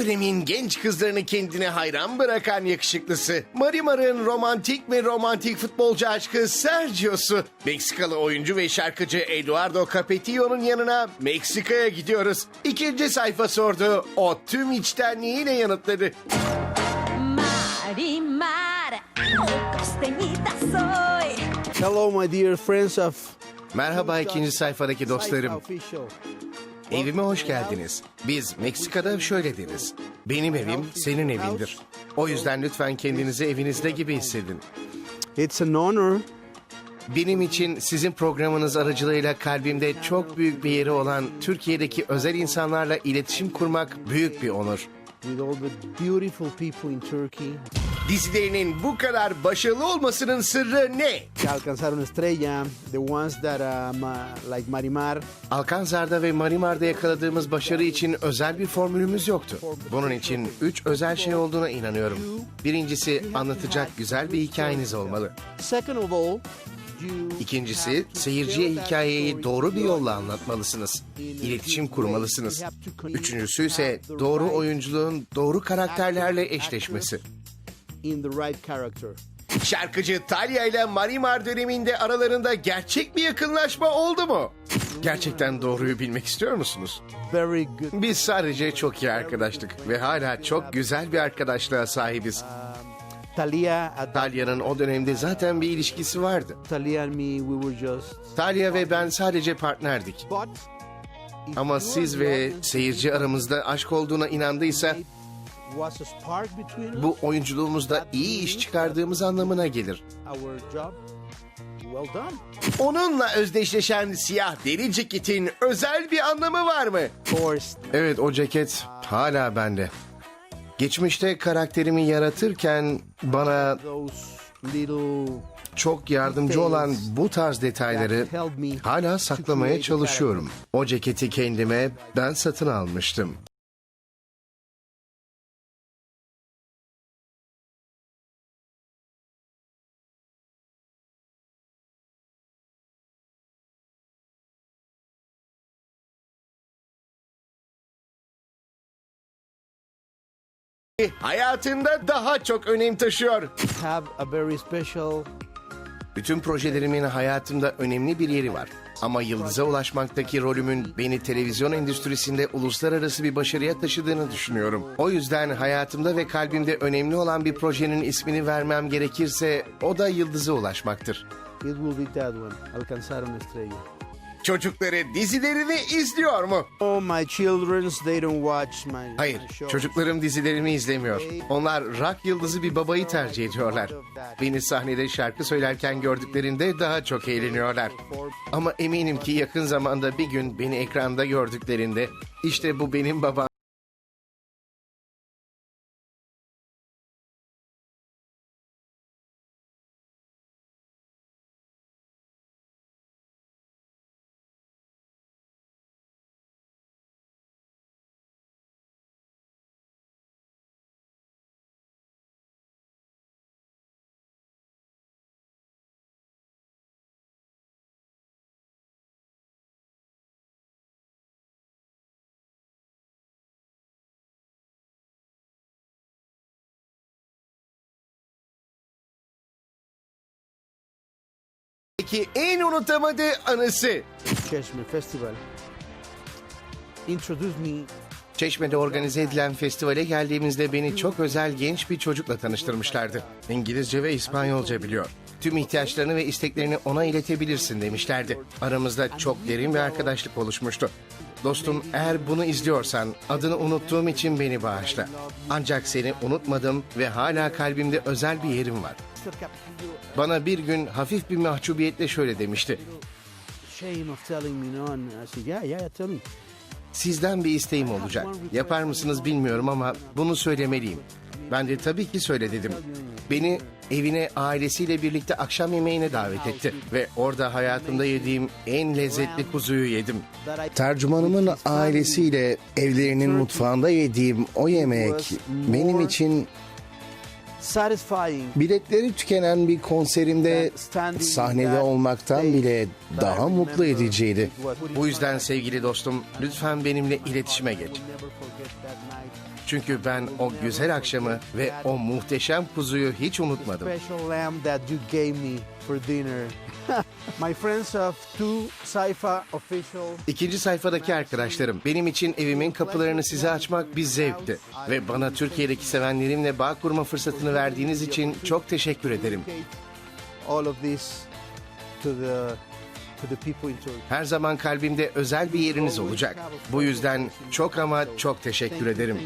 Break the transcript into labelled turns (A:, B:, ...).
A: Dönemin genç kızlarını kendine hayran bırakan yakışıklısı. Marimar'ın romantik mi romantik futbolcu aşkı Sergio'su. Meksikalı oyuncu ve şarkıcı Eduardo Capetillo'nun yanına Meksika'ya gidiyoruz. İkinci sayfa sordu. O tüm içtenliğiyle yanıtladı.
B: Marimar, costeñita soy.
C: Hello, my dear friends of
A: Merhaba ikinci sayfadaki dostlarım. Evime hoş geldiniz. Biz Meksika'da şöyle deriz. Benim evim senin evindir. O yüzden lütfen kendinizi evinizde gibi hissedin.
C: It's an honor
A: Benim için sizin programınız aracılığıyla kalbimde çok büyük bir yeri olan Türkiye'deki özel insanlarla iletişim kurmak büyük bir onur.
C: With all the beautiful people in Turkey
A: Dizilerinin bu kadar başarılı olmasının sırrı ne?
C: que alcanzaron estrella, the ones that um, uh, like Marimar.
A: Alcanzar'da ve Marimar'da yakaladığımız başarı için özel bir formülümüz yoktu. Bunun için üç özel şey olduğuna inanıyorum. Birincisi anlatacak güzel bir hikayeniz olmalı.
C: Second of all,
A: İkincisi seyirciye hikayeyi doğru bir yolla anlatmalısınız. İletişim kurmalısınız. Üçüncüsü ise doğru oyunculuğun doğru karakterlerle eşleşmesi. Şarkıcı Talya ile Marimar döneminde aralarında gerçek bir yakınlaşma oldu mu? Gerçekten doğruyu bilmek istiyor musunuz? Biz sadece çok iyi arkadaştık ve hala çok güzel bir arkadaşlığa sahibiz.
C: Talia
A: Talya'nın o dönemde zaten bir ilişkisi vardı.
C: Talia and me, we were just.
A: Talya ve ben sadece partnerdik.
C: But if
A: Ama siz ve seyirci aramızda aşk olduğuna inandıysa
C: was a spark between us,
A: bu oyunculuğumuzda iyi iş çıkardığımız anlamına gelir.
C: our job, well done.
A: Onunla özdeşleşen siyah deri ceketin özel bir anlamı var mı?
C: Of course,
A: Evet o ceket hala bende. Geçmişte karakterimi yaratırken bana çok yardımcı olan bu tarz detayları hala saklamaya çalışıyorum. O ceketi kendime ben satın almıştım. Hayatında daha çok önem taşıyor.
C: have a very special
A: Bütün projelerimin hayatımda önemli bir yeri var. Ama yıldıza ulaşmaktaki rolümün beni televizyon endüstrisinde uluslararası bir başarıya taşıdığını düşünüyorum. O yüzden hayatımda ve kalbimde önemli olan bir projenin ismini vermem gerekirse o da yıldıza ulaşmaktır.
C: it will be that one. Alcanzar una estrella.
A: Çocukları dizilerini izliyor mu?
C: Oh, my childrens, they don't watch my,
A: Hayır,
C: my shows.
A: çocuklarım dizilerimi izlemiyor. Onlar rock yıldızı bir babayı tercih ediyorlar. Beni sahnede şarkı söylerken gördüklerinde daha çok eğleniyorlar. Ama eminim ki yakın zamanda bir gün beni ekranda gördüklerinde işte bu benim babam. Peki en unutamadığı anısı.
C: Cheshire Festival. Introduce me
A: Çeşme'de organize edilen festivale geldiğimizde beni çok özel genç bir çocukla tanıştırmışlardı. İngilizce ve İspanyolca biliyor. Tüm ihtiyaçlarını ve isteklerini ona iletebilirsin demişlerdi. Aramızda çok derin bir arkadaşlık oluşmuştu. Dostum eğer bunu izliyorsan adını unuttuğum için beni bağışla. Ancak seni unutmadım ve hala kalbimde özel bir yerim var. Bana bir gün hafif bir mahcubiyetle şöyle demişti. Sizden bir isteğim olacak. Yapar mısınız bilmiyorum ama bunu söylemeliyim. Ben de tabii ki söyle dedim. Beni evine ailesiyle birlikte akşam yemeğine davet etti. Ve orada hayatımda yediğim en lezzetli kuzuyu yedim. Tercümanımın ailesiyle evlerinin mutfağında yediğim o yemek benim için
C: Satisfying.
A: biletleri tükenen bir konserimde sahnede olmaktan bile daha mutlu ediciydi. Bu yüzden sevgili dostum lütfen benimle iletişime geç. Çünkü ben o güzel akşamı ve o muhteşem kuzuyu hiç unutmadım. İkinci sayfadaki arkadaşlarım, benim için evimin kapılarını size açmak bir zevkti. Ve bana Türkiye'deki sevenlerimle bağ kurma fırsatını verdiğiniz için çok teşekkür ederim.
C: All of this to the
A: Her zaman kalbimde özel bir yeriniz olacak. Bu yüzden çok ama çok teşekkür ederim.